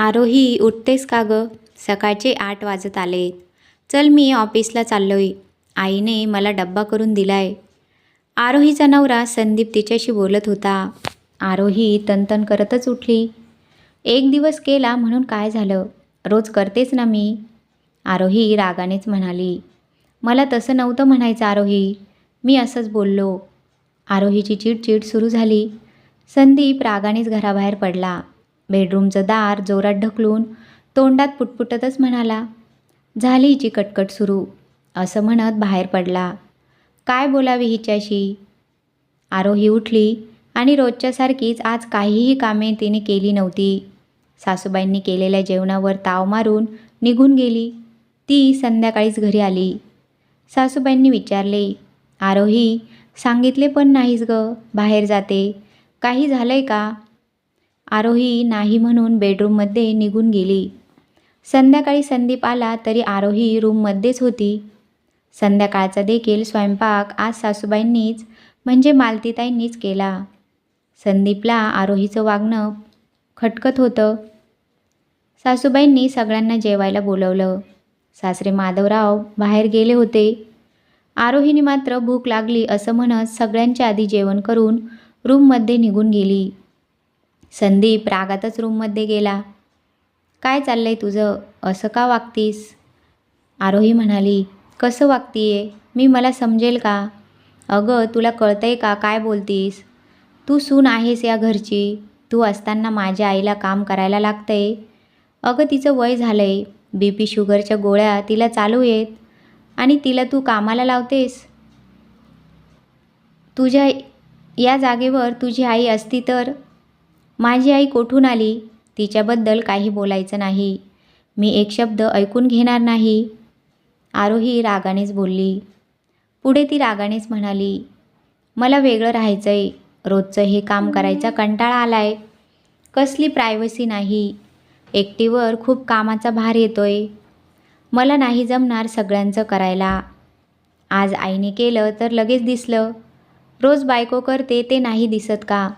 आरोही उठतेस का गं? सकाळचे आठ वाजत आले. चल मी ऑफिसला चाललोय. आईने मला डब्बा करून दिलाय. आरोहीचा नवरा संदीप तिच्याशी बोलत होता. आरोही तनतन करतच उठली. एक दिवस केला म्हणून काय झालं? रोज करतेच ना मी. आरोही रागानेच म्हणाली. मला तसं नव्हतं म्हणायचं आरोही. मी असंच बोललो. आरोहीची चिडचिड सुरू झाली. संदीप रागानेच घराबाहेर पडला. बेडरूमचं दार जोरात ढकलून तोंडात पुटपुटतच म्हणाला झाली हिची कटकट सुरू असं म्हणत बाहेर पडला. काय बोलावी हिच्याशी? आरोही उठली आणि रोजच्यासारखीच आज काहीही कामे तिने केली नव्हती. सासूबाईंनी केलेल्या जेवणावर ताव मारून निघून गेली. ती संध्याकाळीच घरी आली. सासूबाईंनी विचारले आरोही सांगितले पण नाहीस ग बाहेर जाते. काही झालंय का? आरोही नाही म्हणून बेडरूममध्ये निघून गेली. संध्याकाळी संदीप आला तरी आरोही रूममध्येच होती. संध्याकाळचा देखील स्वयंपाक आज सासूबाईंनीच म्हणजे मालतीताईंनीच केला. संदीपला आरोहीचं वागणं खटकत होतं. सासूबाईंनी सगळ्यांना जेवायला बोलवलं. सासरे माधवराव बाहेर गेले होते. आरोहीने मात्र भूक लागली असं म्हणत सगळ्यांच्या आधी जेवण करून रूममध्ये निघून गेली. संदीप रागातच रूममध्ये गेला. काय चाललंय तुझं? असं का वागतीस? आरोही म्हणाली कसं वागतीये? मी मला समजेल का? अगं तुला कळतंय का? काय बोलतीस? तू सून आहेस या घरची. तू असताना माझ्या आईला काम करायला लागतंय. अगं तिचं वय झालंय. बी पी शुगरच्या गोळ्या तिला चालू येत. आणि तिला तू कामाला लावतेस. तुझ्या या जागेवर तुझी आई असती तर माझी आई कोठून आली? तिच्याबद्दल काही बोलायचं नाही. मी एक शब्द ऐकून घेणार नाही. आरोही रागानेच बोलली. पुढे ती रागानेच म्हणाली मला वेगळं राहायचं आहे रोजचं हे काम करायचा कंटाळा आलाय. कसली प्रायव्हसी नाही. एकटीवर खूप कामाचा भार येतोय. मला नाही जमणार सगळ्यांचं करायला. आज आईने केलं तर लगेच दिसलं. रोज बायको करते ते नाही दिसत का?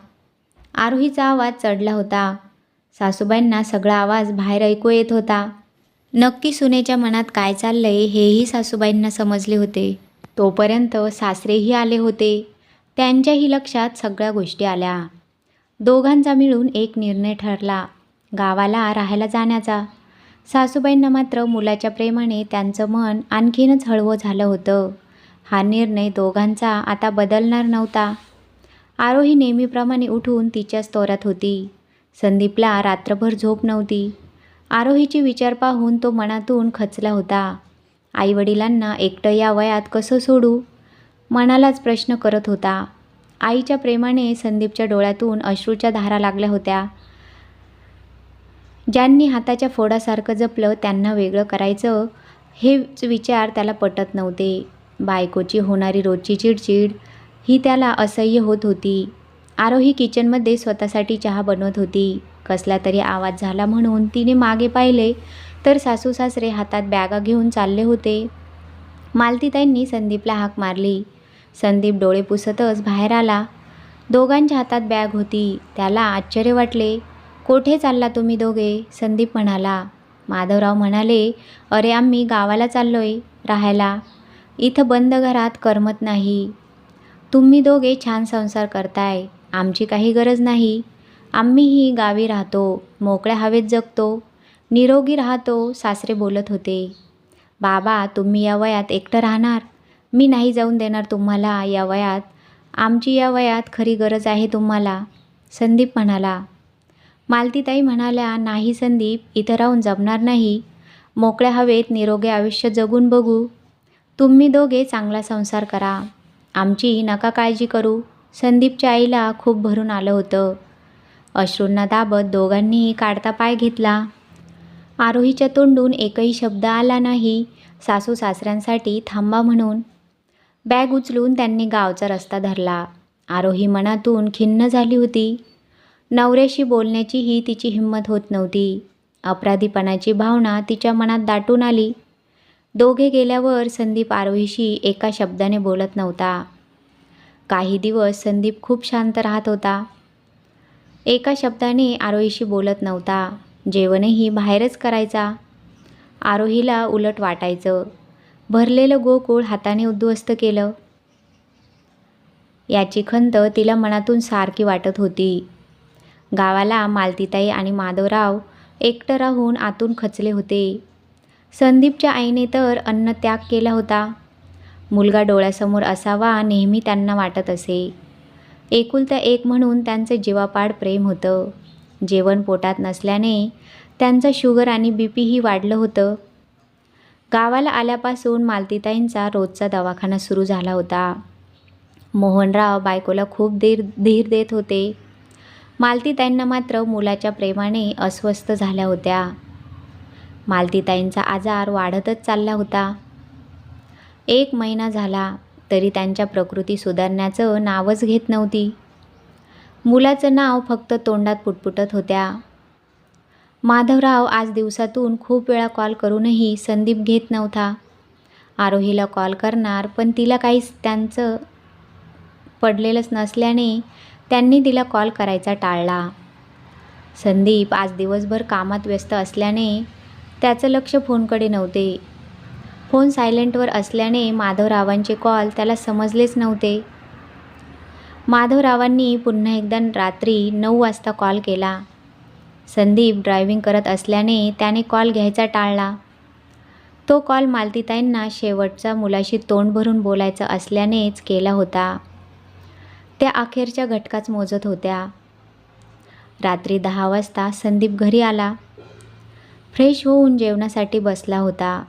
आरोहीचा आवाज चढला होता. सासूबाईंना सगळा आवाज बाहेर ऐकू येत होता. नक्की सुनेच्या मनात काय चाललंय हेही सासूबाईंना समजले होते. तोपर्यंत सासरेही आले होते. त्यांच्याही लक्षात सगळ्या गोष्टी आल्या. दोघांचा मिळून एक निर्णय ठरला. गावाला राहायला जाण्याचा. सासूबाईंना मात्र मुलाच्या प्रेमाने त्यांचं मन आणखीनच हळवं झालं होतं. हा निर्णय दोघांचा आता बदलणार नव्हता. आरोही नेहमीप्रमाणे उठून तिच्या स्तोऱ्यात होती. संदीपला रात्रभर झोप नव्हती. आरोहीचे विचार पाहून तो मनातून खचला होता. आईवडिलांना एकटं या वयात कसं सोडू? मनालाच प्रश्न करत होता. आईच्या प्रेमाने संदीपच्या डोळ्यातून अश्रूच्या धारा लागल्या होत्या. ज्यांनी हाताच्या फोडासारखं जपलं त्यांना वेगळं करायचं हेच विचार त्याला पटत नव्हते. बायकोची होणारी रोजची चिडचिड ही त्याला असह्य होत होती. आरोही किचनमध्ये स्वतःसाठी चहा बनवत होती. कसला तरी आवाज झाला म्हणून तिने मागे पाहिले तर सासू सासरे हातात बॅगा घेऊन चालले होते. मालतीताईंनी संदीपला हाक मारली. संदीप डोळे पुसतच बाहेर आला. दोघांच्या हातात बॅग होती. त्याला आश्चर्य वाटले. कोठे चालला तुम्ही दोघे? संदीप म्हणाला. माधवराव म्हणाले अरे आम्ही गावाला चाललोय राहायला. इथं बंद घरात करमत नाही. तुम्ही दोघे छान संसार करताय. आमची काही गरज नाही. आम्हीही गावी राहतो. मोकळ्या हवेत जगतो. निरोगी राहतो सासरे बोलत होते. बाबा तुम्ही या वयात एकटं राहणार. मी नाही जाऊन देणार तुम्हाला या वयात. आमची या वयात खरी गरज आहे तुम्हाला. संदीप म्हणाला. मालतीताई म्हणाल्या नाही संदीप इथं राहून जमणार नाही. मोकळ्या हवेत निरोगी आयुष्य जगून बघू. तुम्ही दोघे चांगला संसार करा. आमची नका काळजी करू. संदीपच्या आईला खूप भरून आलं होतं. अश्रूंना दाबत दोघांनीही काढता पाय घेतला. आरोहीच्या तोंडून एकही शब्द आला नाही सासू सासऱ्यांसाठी थांबा म्हणून. बॅग उचलून त्यांनी गावचा रस्ता धरला. आरोही मनातून खिन्न झाली होती. नवऱ्याशी बोलण्याचीही तिची हिंमत होत नव्हती. अपराधीपणाची भावना तिच्या मनात दाटून आली. दोघे गेल्यावर संदीप आरोहीशी एका शब्दाने बोलत नव्हता. काही दिवस संदीप खूप शांत राहत होता. एका शब्दाने आरोहीशी बोलत नव्हता. जेवणही बाहेरच करायचा. आरोहीला उलट वाटायचं. भरलेलं गोकुळ हाताने उद्ध्वस्त केलं. याची खंत तिला मनातून सारखी वाटत होती. गावाला मालतीताई आणि माधवराव एकटं राहून आतून खचले होते. संदीपच्या आईने तर अन्न त्याग केला होता. मुलगा डोळ्यासमोर असावा नेहमी त्यांना वाटत असे. एकुलता एक म्हणून त्यांचं जीवापाड प्रेम होतं. जेवण पोटात नसल्याने त्यांचं शुगर आणि बी पीही वाढलं होतं. गावाला आल्यापासून मालतीताईंचा रोजचा दवाखाना सुरू झाला होता. मोहनराव बायकोला खूप धीर धीर देत होते. मालतीताईंना मात्र मुलाच्या प्रेमाने अस्वस्थ झाल्या होत्या. मालतीताईंचा आजार वाढतच चालला होता. एक महिना झाला तरी त्यांच्या प्रकृती सुधारण्याचं नावच घेत नव्हती. मुलाचं नाव फक्त तोंडात पुटपुटत होत्या. माधवराव आज दिवसातून खूप वेळा कॉल करूनही संदीप घेत नव्हता. आरोहीला कॉल करणार पण तिला काहीच त्यांचं पडलेलंच नसल्याने त्यांनी तिला कॉल करायचा टाळला. संदीप आज दिवसभर कामात व्यस्त असल्याने त्याचं लक्ष फोनकडे नव्हते. फोन सायलेंटवर असल्याने माधवरावांचे कॉल त्याला समजलेच नव्हते. माधवरावांनी पुन्हा एकदा रात्री नऊ वाजता कॉल केला. संदीप ड्रायव्हिंग करत असल्याने त्याने कॉल घ्यायचा टाळला. तो कॉल मालतीताईंना शेवटचा मुलाशी तोंड भरून बोलायचा असल्यानेच केला होता. त्या अखेरच्या घटकाच मोजत होत्या. रात्री दहा वाजता संदीप घरी आला. फ्रेश होऊन जेवणासाठी बसला होता.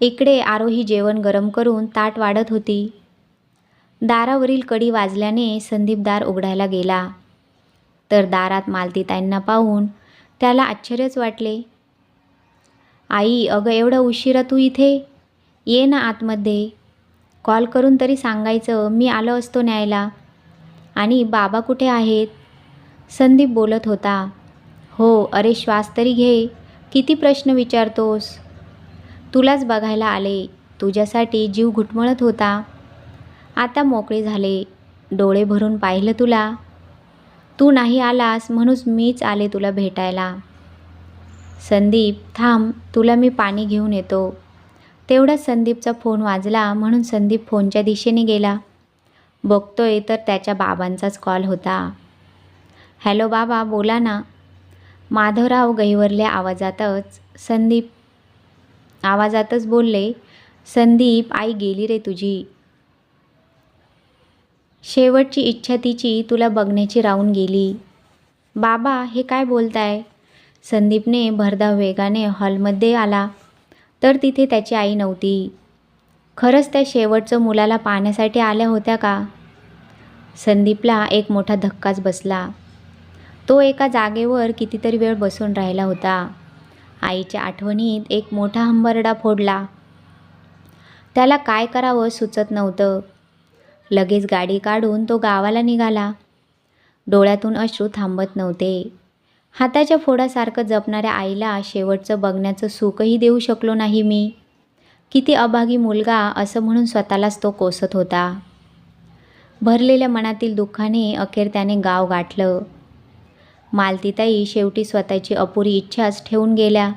इकडे आरोही जेवण गरम करून ताट वाढत होती. दारावरील कडी वाजल्याने संदीप दार उघडायला गेला. तर दारात मालतीताईंना पाहून त्याला आश्चर्यच वाटले. आई अगं एवढा उशिरा तू इथे? ये ना आतमध्ये. कॉल करून तरी सांगायचं मी आलो असतो न्यायला. आणि बाबा कुठे आहेत? संदीप बोलत होता. हो अरे श्वास तरी घे. किती प्रश्न विचारतोस? तुलाच बघायला आले. तुझ्यासाठी जीव घुटमळत होता. आता मोकळे झाले. डोळे भरून पाहिलं तुला. तू नाही आलास म्हणूनच मीच आले तुला भेटायला. संदीप थांब तुला मी पाणी घेऊन येतो. तेवढाच संदीपचा फोन वाजला म्हणून संदीप फोनच्या दिशेने गेला. बघतोय तर त्याच्या बाबांचाच कॉल होता. हॅलो बाबा बोला ना. माधवराव गहिवरल्या आवाजातच संदीप आवाजातच बोलले संदीप आई गेली रे तुझी. शेवटची इच्छा तिची तुला बघण्याची राहून गेली. बाबा हे काय बोलताय संदीपने भरधाव वेगाने हॉलमध्ये आला. तर तिथे त्याची आई नव्हती. खरंच त्या शेवटचं मुलाला पाहण्यासाठी आल्या होत्या का? संदीपला एक मोठा धक्काच बसला. तो एका जागेवर कितीतरी वेळ बसून राहिला होता. आईच्या आठवणीत एक मोठा हंबरडा फोडला. त्याला काय करावं सुचत नव्हतं. लगेच गाडी काढून तो गावाला निघाला. डोळ्यातून अश्रू थांबत नव्हते. हाताच्या फोडासारखं जपणाऱ्या आईला शेवटचं बघण्याचं सुखही देऊ शकलो नाही मी. किती अभागी मुलगा असं म्हणून स्वतःलाच तो कोसत होता. भरलेल्या मनातील दुःखाने अखेर त्याने गाव गाठलं. मालतीताई शेवटी स्वतःची अपुरी इच्छाच ठेवून गेल्या.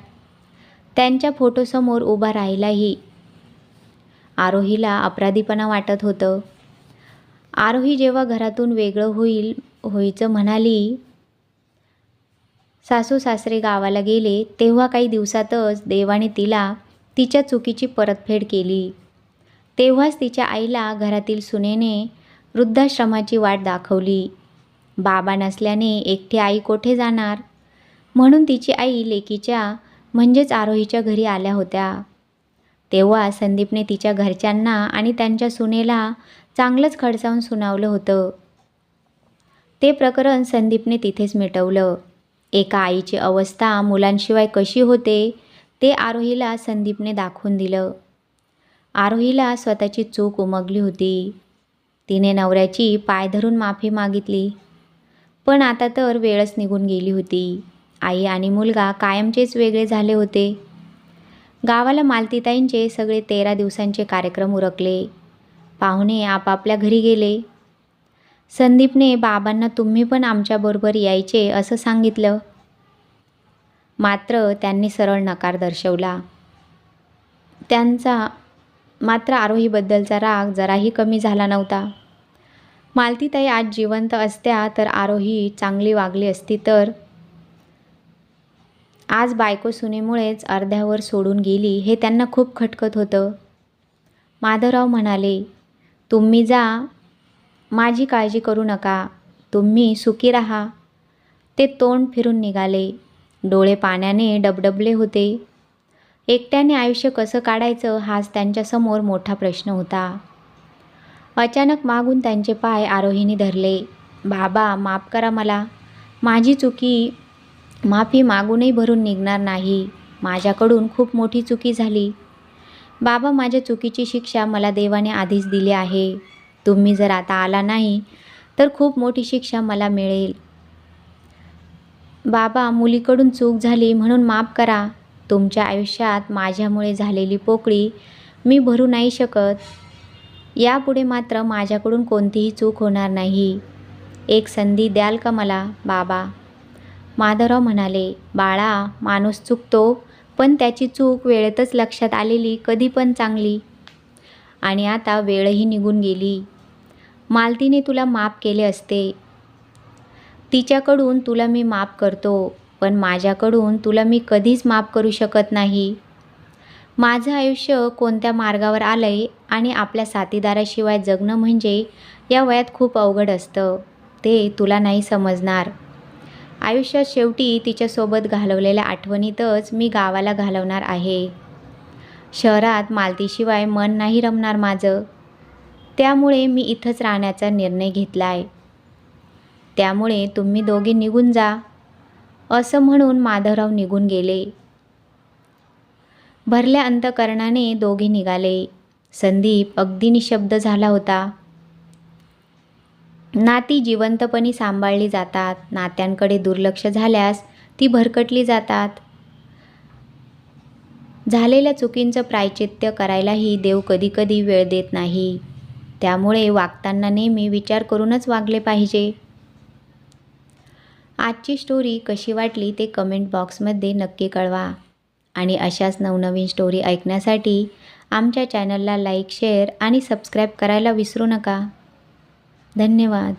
त्यांच्या फोटोसमोर उभा राहिलाही. आरोहीला अपराधीपणा वाटत होतं. आरोही जेव्हा घरातून वेगळं होईल होईचं म्हणाली सासू सासरे गावाला गेले तेव्हा काही दिवसातच देवाने तिला तिच्या चुकीची परतफेड केली. तेव्हाच तिच्या आईला घरातील सुनेने वृद्धाश्रमाची वाट दाखवली. बाबा नसल्याने एकटी आई कोठे जाणार? म्हणून तिची आई लेकीच्या म्हणजेच आरोहीच्या घरी आल्या होत्या. तेव्हा संदीपने तिच्या घरच्यांना आणि त्यांच्या सुनेला चांगलंच खडसावून सुनावलं होतं. ते प्रकरण संदीपने तिथेच मिटवलं. एका आईची अवस्था मुलांशिवाय कशी होते ते आरोहीला संदीपने दाखवून दिलं. आरोहीला स्वतःची चूक उमगली होती. तिने नवऱ्याची पाय धरून माफी मागितली. पण आता तर वेळच निघून गेली होती. आई आणि मुलगा कायमचेच वेगळे झाले होते. गावाला मालतीताईंचे सगळे तेरा दिवसांचे कार्यक्रम उरकले. पाहुणे आपापल्या घरी गेले. संदीपने बाबांना तुम्ही पण आमच्याबरोबर यायचे असं सांगितलं. मात्र त्यांनी सरळ नकार दर्शवला. त्यांचा मात्र आरोहीबद्दलचा राग जराही कमी झाला नव्हता. मालतीताई आज जिवंत असत्या तर आरोही चांगली वागली असती तर? आज बायको सुनेमुळेच अर्ध्यावर सोडून गेली हे त्यांना खूप खटकत होतं. माधवराव म्हणाले तुम्ही जा माझी काळजी करू नका तुम्ही सुखी राहा. ते तोंड फिरून निघाले. डोळे पाण्याने डबडबले होते. एकट्याने आयुष्य कसं काढायचं हाच त्यांच्यासमोर मोठा प्रश्न होता. अचानक मागून त्यांचे पाय आरोहीने धरले. बाबा माफ करा मला. माझी चुकी माफी मागूनही भरून निघणार नाही. माझ्याकडून खूप मोठी चुकी झाली. बाबा माझ्या चुकीची शिक्षा मला देवाने आधीच दिली आहे. तुम्ही जर आता आला नाही तर खूप मोठी शिक्षा मला मिळेल. बाबा मुलीकडून चूक झाली म्हणून माफ करा. तुमच्या आयुष्यात माझ्यामुळे झालेली पोकळी मी भरू नाही शकत. यापुढे मात्र माझ्याकडून कोणतीही चूक होणार नाही. एक संधी द्याल का मला बाबा? माधवराव म्हणाले बाळा माणूस चुकतो पण त्याची चूक वेळेतच लक्षात आलेली कधी पण चांगली. आणि आता वेळही निघून गेली. मालतीने तुला माफ केले असते. तिच्याकडून तुला मी माफ करतो पण माझ्याकडून तुला मी कधीच माफ करू शकत नाही. माझं आयुष्य कोणत्या मार्गावर आलं आहे आणि आपल्या साथीदाराशिवाय जगणं म्हणजे या वयात खूप अवघड असतं. ते तुला नाही समजणार. आयुष्यात शेवटी तिच्यासोबत घालवलेल्या आठवणीतच मी गावाला घालवणार आहे. शहरात मालतीशिवाय मन नाही रमणार माझं. त्यामुळे मी इथंच राहण्याचा निर्णय घेतला आहे त्यामुळे तुम्ही दोघे निघून जा. असं म्हणून माधवराव निघून गेले. भरल्या अंतकरणाने दोघे निघाले. संदीप अगदी निशब्द झाला होता. नाती जिवंतपणी सांभाळली जातात. नात्यांकडे दुर्लक्ष झाल्यास ती भरकटली जातात. झालेल्या चुकींचं प्रायचित्य करायलाही देव कधीकधी वेळ देत नाही. त्यामुळे वागताना नेहमी विचार करूनच वागले पाहिजे. आजची स्टोरी कशी वाटली ते कमेंट बॉक्समध्ये नक्की कळवा. आणि अशाच नवनवीन स्टोरी ऐकण्यासाठी आमच्या चॅनलला लाईक शेअर आणि सबस्क्राईब करायला विसरू नका. धन्यवाद.